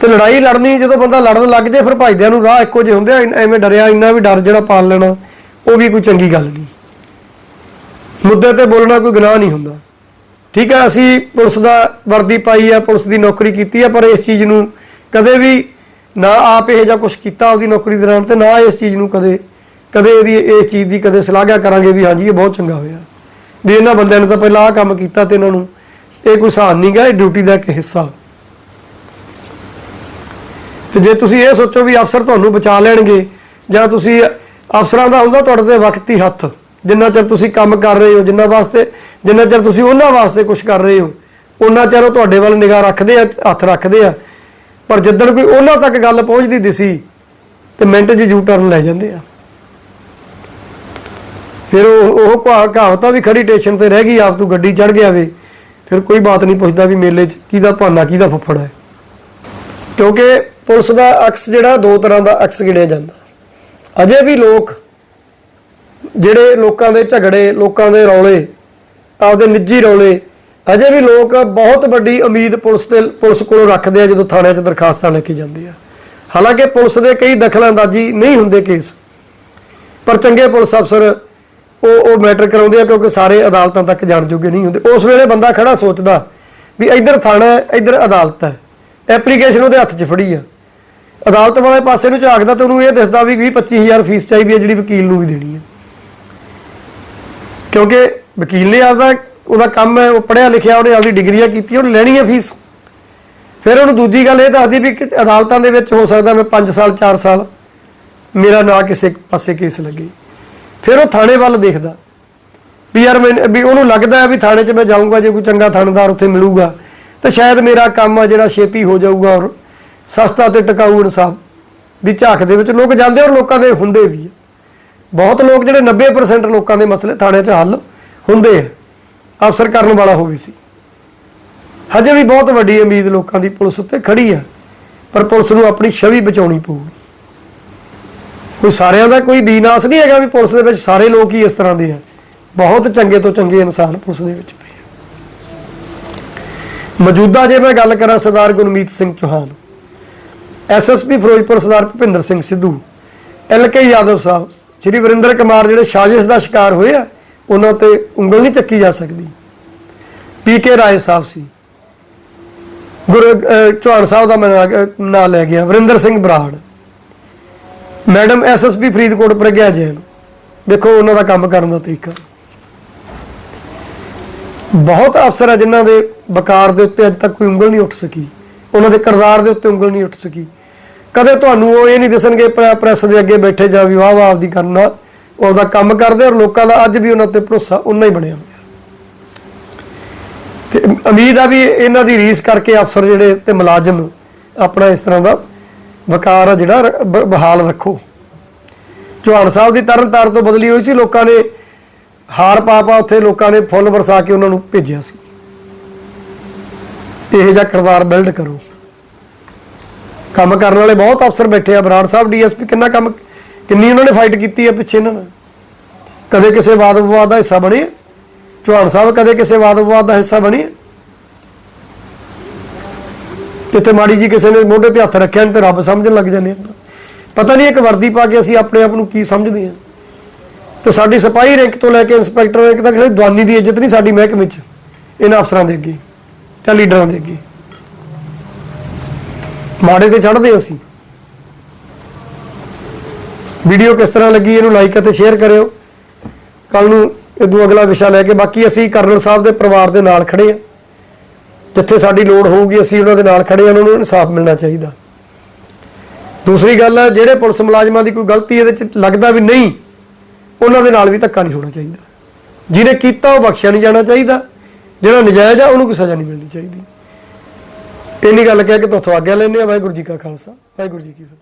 ਤੇ ਲੜਾਈ ਲੜਨੀ, ਜਦੋਂ ਬੰਦਾ ਲੜਨ ਲੱਗ ਜੇ ਫਿਰ ਭਾਈਦਿਆਂ ਨੂੰ ਰਾਹ ਇੱਕੋ ਜਿਹੇ ਹੁੰਦੇ ਆ ਐ- ਐਵੇਂ ਡਰਿਆ, ਇੰਨਾ ਵੀ ਡਰ ਜਿਹੜਾ ਪਾਲ ਲੈਣਾ, ਉਹ ਵੀ ਕੋਈ ਚੰਗੀ ਗੱਲ ਨਹੀਂ। ਮੁੱਦੇ ਤੇ ਬੋਲਣਾ ਕੋਈ ਗੁਨਾਹ ਨਹੀਂ ਹੁੰਦਾ। ਠੀਕ ਹੈ ਅਸੀਂ ਪੁਲਿਸ ਦਾ ਵਰਦੀ ਪਾਈ ਆ, ਪੁਲਿਸ ਦੀ ਨੌਕਰੀ ਕੀਤੀ ਆ, ਪਰ ਇਸ ਚੀਜ਼ ਨੂੰ ਕਦੇ ਵੀ ਨਾ ਆਪ ਇਹ ਜਾਂ ਕੁਝ ਕੀਤਾ ਉਹਦੀ ਨੌਕਰੀ ਦੌਰਾਨ ਤੇ, ਨਾ ਇਸ ਚੀਜ਼ ਨੂੰ ਕਦੇ ਕਦੇ ਇਹਦੀ ਇਸ ਚੀਜ਼ ਦੀ ਕਦੇ ਸ਼ਲਾਘਾ ਕਰਾਂਗੇ ਵੀ ਹਾਂਜੀ, ਇਹ ਬਹੁਤ ਚੰਗਾ ਹੋਇਆ। ਵੀ ਇਹਨਾਂ ਬੰਦਿਆਂ ਨੇ ਤਾਂ ਪਹਿਲਾਂ ਆਹ ਕੰਮ ਕੀਤਾ ਤੇ ਇਹਨਾਂ ਨੂੰ ਇਹ ਕੋਈ ਸਹਾਨ ਨਹੀਂ ਗਾ ਇਹ ਡਿਊਟੀ ਦਾ ਇੱਕ ਹਿੱਸਾ। ਤੇ ਜੇ ਤੁਸੀਂ ਇਹ ਸੋਚੋ ਵੀ ਅਫਸਰ ਤੁਹਾਨੂੰ ਬਚਾ ਲੈਣਗੇ, ਜਾਂ ਤੁਸੀਂ ਅਫਸਰਾਂ ਦਾ ਹੁੰਦਾ ਤੁਹਾਡੇ ਤੇ ਵਕਤੀ ਹੱਥ, ਜਿੰਨਾ ਚਿਰ ਤੁਸੀਂ ਕੰਮ ਕਰ ਰਹੇ ਹੋ, ਜਿੰਨਾ ਵਾਸਤੇ, ਜਿੰਨਾ ਚਿਰ ਤੁਸੀਂ ਉਹਨਾਂ ਵਾਸਤੇ ਕੁਝ ਕਰ ਰਹੇ ਹੋ, ਉਹਨਾਂ ਚਿਰ ਉਹ ਤੁਹਾਡੇ ਵੱਲ ਨਿਗਾਹ ਰੱਖਦੇ ਆ, ਹੱਥ ਰੱਖਦੇ ਆ। ਪਰ ਜਿੱਦਣ ਕੋਈ ਉਹਨਾਂ ਤੱਕ ਗੱਲ ਪਹੁੰਚਦੀ ਦਿਸੀ, ਤੇ ਮਿੰਟ 'ਚ ਯੂ ਟਰਨ ਲੈ ਜਾਂਦੇ ਆ। ਫਿਰ ਉਹ ਉਹ ਕਹਾ- ਕਹਾਵਤਾਂ ਵੀ ਖੜੀ ਸਟੇਸ਼ਨ ਤੇ ਰਹਿ ਗਈ, ਆਪ ਤੂੰ ਗੱਡੀ ਚੜ ਗਿਆ ਵੇ। ਫਿਰ ਕੋਈ ਬਾਤ ਨਹੀਂ ਪੁੱਛਦਾ ਵੀ ਮੇਲੇ 'ਚ ਕਿਹਦਾ ਭਾਨਾ, ਕਿਹਦਾ ਫੁੱਫੜ ਹੈ। ਕਿਉਂਕਿ ਪੁਲਿਸ ਦਾ ਅਕਸ ਜਿਹੜਾ, ਦੋ ਤਰ੍ਹਾਂ ਦਾ ਅਕਸ ਗਿਣਿਆ ਜਾਂਦਾ। ਅਜੇ ਵੀ ਲੋਕ ਜਿਹੜੇ ਲੋਕਾਂ ਦੇ ਝਗੜੇ, ਲੋਕਾਂ ਦੇ ਰੌਲੇ, ਆਪਦੇ ਨਿੱਜੀ ਰੌਲੇ, ਅਜੇ ਵੀ ਲੋਕ ਬਹੁਤ ਵੱਡੀ ਉਮੀਦ ਪੁਲਿਸ ਤੇ ਪੁਲਿਸ ਕੋਲੋਂ ਰੱਖਦੇ ਆ ਜਦੋਂ ਥਾਣਿਆਂ 'ਚ ਦਰਖਾਸਤਾਂ ਲੈ ਕੇ ਜਾਂਦੇ ਆ। ਹਾਲਾਂਕਿ ਪੁਲਿਸ ਦੇ ਕਈ ਦਖਲਅੰਦਾਜ਼ੀ ਨਹੀਂ ਹੁੰਦੇ ਕੇਸ, ਪਰ ਚੰਗੇ ਪੁਲਿਸ ਅਫਸਰ ਉਹ ਉਹ ਮੈਟਰ ਕਰਾਉਂਦੇ ਆ ਕਿਉਂਕਿ ਸਾਰੇ ਅਦਾਲਤਾਂ ਤੱਕ ਜਾਣ ਜੋਗੇ ਨਹੀਂ ਹੁੰਦੇ। ਉਸ ਵੇਲੇ ਬੰਦਾ ਖੜਾ ਸੋਚਦਾ ਵੀ ਇੱਧਰ ਥਾਣਾ ਹੈ, ਇੱਧਰ ਅਦਾਲਤ ਹੈ। ਐਪਲੀਕੇਸ਼ਨ ਉਹਦੇ ਹੱਥ 'ਚ ਫੜੀ ਆ। ਅਦਾਲਤ ਵਾਲੇ ਪਾਸੇ ਨੂੰ ਝਾਕਦਾ ਤੇ ਉਹਨੂੰ ਇਹ ਦਿਸਦਾ ਵੀ 20 25000 ਫੀਸ ਚਾਹੀਦੀ ਹੈ ਜਿਹੜੀ ਵਕੀਲ ਨੂੰ ਵੀ ਦੇਣੀ ਹੈ ਕਿਉਂਕਿ ਵਕੀਲ ਨੇ ਆਪਦਾ ਉਹਦਾ ਕੰਮ ਹੈ, ਉਹ ਪੜ੍ਹਿਆ ਲਿਖਿਆ, ਉਹਨੇ ਆਪਦੀ ਡਿਗਰੀਆਂ ਕੀਤੀ ਉਹਨੇ ਲੈਣੀ ਹੈ ਫੀਸ। ਫਿਰ ਉਹਨੂੰ ਦੂਜੀ ਗੱਲ ਇਹ ਦੱਸਦੀ ਵੀ ਅਦਾਲਤਾਂ ਦੇ ਵਿੱਚ ਹੋ ਸਕਦਾ ਮੈਂ 5 ਸਾਲ 4 ਸਾਲ, ਮੇਰਾ ਨਾ ਕਿਸੇ ਪਾਸੇ ਕੇਸ ਲੱਗੇ। ਫਿਰ ਉਹ ਥਾਣੇ ਵੱਲ ਦੇਖਦਾ। ਵੀ ਯਾਰ ਮੈਂ ਵੀ ਉਹਨੂੰ ਲੱਗਦਾ ਵੀ ਥਾਣੇ 'ਚ ਮੈਂ ਜਾਊਂਗਾ, ਜੇ ਕੋਈ ਚੰਗਾ ਥਾਣੇਦਾਰ ਉੱਥੇ ਮਿਲੂਗਾ, ਤਾਂ ਸ਼ਾਇਦ ਮੇਰਾ ਕੰਮ ਆ ਜਿਹੜਾ ਛੇਤੀ ਹੋ ਜਾਊਗਾ ਔਰ ਸਸਤਾ ਤੇ ਟਿਕਾਊ ਇਨਸਾਫ ਦੀ ਝਾਕ ਦੇ ਵਿੱਚ ਲੋਕ ਜਾਂਦੇ ਔਰ ਲੋਕਾਂ ਦੇ ਹੁੰਦੇ ਵੀ ਬਹੁਤ ਲੋਕ ਜਿਹੜੇ 90% ਲੋਕਾਂ ਦੇ ਮਸਲੇ ਥਾਣੇ 'ਚ ਹੱਲ ਹੁੰਦੇ ਆ। ਅਫਸਰ ਕਰਨ ਵਾਲਾ ਹੋਵੇ ਸੀ। ਹਜੇ ਵੀ ਬਹੁਤ ਵੱਡੀ ਉਮੀਦ ਲੋਕਾਂ ਦੀ ਪੁਲਿਸ ਉੱਤੇ ਖੜੀ ਆ। ਪਰ ਪੁਲਿਸ ਨੂੰ ਆਪਣੀ ਛਵੀ ਬਚਾਉਣੀ ਪਊਗੀ। ਕੋਈ ਸਾਰਿਆਂ ਦਾ ਕੋਈ ਬੀਨਾਸ ਨਹੀਂ ਹੈਗਾ ਵੀ ਪੁਲਿਸ ਦੇ ਵਿੱਚ ਸਾਰੇ ਲੋਕ ਹੀ ਇਸ ਤਰ੍ਹਾਂ ਦੇ ਆ। ਬਹੁਤ ਚੰਗੇ ਤੋਂ ਚੰਗੇ ਇਨਸਾਨ ਪੁਲਿਸ ਦੇ ਵਿੱਚ ਪਏ ਆ। ਮੌਜੂਦਾ ਜੇ ਮੈਂ ਗੱਲ ਕਰਾਂ ਸਰਦਾਰ ਗੁਰਮੀਤ ਸਿੰਘ ਚੌਹਾਨ ਐਸਐਸਪੀ ਫਿਰੋਜ਼ਪੁਰ ਸਰਦਾਰ ਭੁਪਿੰਦਰ ਸਿੰਘ ਸਿੱਧੂ ਐਲਕੇ ਯਾਦਵ ਸਾਹਿਬ, ਸ਼੍ਰੀ ਵਰਿੰਦਰ ਕੁਮਾਰ ਜਿਹੜੇ ਸਾਜ਼ਿਸ਼ ਦਾ ਸ਼ਿਕਾਰ ਹੋਏ ਆ, ਉਹਨਾਂ ਤੇ ਉਂਗਲ ਨਹੀਂ ਚੱਕੀ ਜਾ ਸਕਦੀ। ਪੀਕੇ ਰਾਏ ਸਾਹਿਬ ਸੀ। ਗੁਰ ਚੌਹਾਨ ਸਾਹਿਬ ਦਾ ਮੈਂ ਨਾਂ ਲੈ ਗਿਆ, ਵਰਿੰਦਰ ਸਿੰਘ ਬਰਾੜ। ਮੈਡਮ ਐਸਐਸਪੀ ਫਰੀਦਕੋਟ ਪ੍ਰਗਿਆ ਜੈਨ ਦੇਖੋ, ਉਹਨਾਂ ਦਾ ਕੰਮ ਕਰਨ ਦਾ ਤਰੀਕਾ। ਬਹੁਤ ਅਫਸਰ ਆ ਜਿਨ੍ਹਾਂ ਦੇ ਵਕਾਰ ਦੇ ਉੱਤੇ ਅੱਜ ਤੱਕ ਕੋਈ ਉਂਗਲ ਨਹੀਂ ਉੱਠ ਸਕੀ। ਉਹਨਾਂ ਦੇ ਕਿਰਦਾਰ ਦੇ ਉੱਤੇ ਉਂਗਲ ਨਹੀਂ ਉੱਠ ਸਕੀ। ਕਦੇ ਤੁਹਾਨੂੰ ਉਹ ਇਹ ਨਹੀਂ ਦਿਸਣਗੇ ਪ੍ਰੈਸ ਦੇ ਅੱਗੇ ਬੈਠੇ ਜਾਂ ਵੀ ਵਾਹ ਵਾਹ ਆਪਦੀ ਕਰਨਾ ਉਹ ਆਪਦਾ ਕੰਮ ਕਰਦੇ ਔਰ ਲੋਕਾਂ ਦਾ ਅੱਜ ਵੀ ਉਹਨਾਂ ਤੇ ਭਰੋਸਾ ਉਨਾ ਹੀ ਬਣਿਆ ਹੋਇਆ। ਤੇ ਉਮੀਦ ਆ ਵੀ ਇਹਨਾਂ ਦੀ ਰੀਸ ਕਰਕੇ ਅਫਸਰ ਜਿਹੜੇ ਤੇ ਮੁਲਾਜ਼ਮ ਆਪਣਾ ਇਸ ਤਰ੍ਹਾਂ ਦਾ ਵਕਾਰ ਆ ਜਿਹੜਾ ਬ- ਬਹਾਲ ਰੱਖੋ ਚੌਹਾਨ ਸਾਹਿਬ ਦੀ ਤਰਨ ਤਾਰਨ ਤੋਂ ਬਦਲੀ ਹੋਈ ਸੀ, ਲੋਕਾਂ ਨੇ ਹਾਰ ਪਾ ਪਾ ਉੱਥੇ ਲੋਕਾਂ ਨੇ ਫੁੱਲ ਵਰਸਾ ਕੇ ਉਹਨਾਂ ਨੂੰ ਭੇਜਿਆ ਸੀ ਇਹੋ ਜਿਹਾ ਕਿਰਦਾਰ ਬਿਲਡ ਕਰੋ ਕੰਮ ਕਰਨ ਵਾਲੇ ਬਹੁਤ ਅਫਸਰ ਬੈਠੇ ਆ, ਬਰਾੜ ਸਾਹਿਬ, ਡੀਐਸਪੀ, ਕਿੰਨਾ ਕੰਮ ਕਿੰਨੀ ਉਹਨਾਂ ਨੇ ਫਾਈਟ ਕੀਤੀ ਆ ਪਿੱਛੇ ਇਹਨਾਂ ਨਾਲ ਕਦੇ ਕਿਸੇ ਵਾਦ ਵਿਵਾਦ ਦਾ ਹਿੱਸਾ ਬਣੇ ਆ? ਚੌਹਾਨ ਸਾਹਿਬ ਕਦੇ ਕਿਸੇ ਵਾਦ ਵਿਵਾਦ ਦਾ ਹਿੱਸਾ ਬਣੇ ਆ? ਕਿਤੇ ਮਾੜੀ ਜੀ ਕਿਸੇ ਨੇ ਮੋਢੇ ਤੇ ਹੱਥ ਰੱਖਿਆ ਨਹੀਂ ਤੇ ਰੱਬ ਸਮਝਣ ਲੱਗ ਜਾਂਦੇ ਆ। ਪਤਾ ਨਹੀਂ ਇੱਕ ਵਰਦੀ ਪਾ ਕੇ ਅਸੀਂ ਆਪਣੇ ਆਪ ਨੂੰ ਕੀ ਸਮਝਦੇ ਆ। ਤੇ ਸਾਡੀ ਸਿਪਾਹੀ ਰੈਂਕ ਤੋਂ ਲੈ ਕੇ ਇੰਸਪੈਕਟਰ ਰੈਂਕ ਤੱਕ ਜਿਹੜੀ ਦਵਾਨੀ ਦੀ ਇੱਜ਼ਤ ਨਹੀਂ ਸਾਡੀ ਮਹਿਕਮੇ 'ਚ, ਇਹਨਾਂ ਅਫਸਰਾਂ ਦੇ ਅੱਗੇ ਜਾਂ ਲੀਡਰਾਂ ਦੇ ਅੱਗੇ। ਮਾੜੇ ਤੇ ਚੜ੍ਹਦੇ ਅਸੀਂ। ਵੀਡੀਓ ਕਿਸ ਤਰ੍ਹਾਂ ਲੱਗੀ ਇਹਨੂੰ ਲਾਈਕ ਅਤੇ ਸ਼ੇਅਰ ਕਰਿਓ। ਕੱਲ ਨੂੰ ਇਦੋਂ ਅਗਲਾ ਵਿਸ਼ਾ ਲੈ ਕੇ ਬਾਕੀ ਅਸੀਂ ਕਰਨਲ ਸਾਹਿਬ ਦੇ ਪਰਿਵਾਰ ਦੇ ਨਾਲ ਖੜੇ ਆ। ਜਿੱਥੇ ਸਾਡੀ ਲੋੜ ਹੋਊਗੀ, ਅਸੀਂ ਉਹਨਾਂ ਦੇ ਨਾਲ ਖੜੇ ਹਾਂ, ਉਹਨਾਂ ਨੂੰ ਇਨਸਾਫ ਮਿਲਣਾ ਚਾਹੀਦਾ। ਦੂਸਰੀ ਗੱਲ ਹੈ, ਜਿਹੜੇ ਪੁਲਿਸ ਮੁਲਾਜ਼ਮਾਂ ਦੀ ਕੋਈ ਗਲਤੀ ਇਹਦੇ ਚ ਲੱਗਦਾ ਵੀ ਨਹੀਂ, ਉਹਨਾਂ ਦੇ ਨਾਲ ਵੀ ਧੱਕਾ ਨਹੀਂ ਹੋਣਾ ਚਾਹੀਦਾ। ਜਿਹਨੇ ਕੀਤਾ, ਉਹ ਬਖਸ਼ਿਆ ਨਹੀਂ ਜਾਣਾ ਚਾਹੀਦਾ। ਜਿਹੜਾ ਨਜਾਇਜ਼ ਆ, ਉਹਨੂੰ ਕੋਈ ਸਜ਼ਾ ਨਹੀਂ ਮਿਲਣੀ ਚਾਹੀਦੀ। ਇੰਨੀ ਗੱਲ ਕਹਿ ਕੇ ਤੁਹਾਥੋਂ ਆਗਿਆ ਲੈਂਦੇ ਆ ਵਾਹਿਗੁਰੂ ਜੀ ਕਾ ਖਾਲਸਾ। ਵਾਹਿਗੁਰੂ ਜੀ ਕੀ ਫਤਿਹ।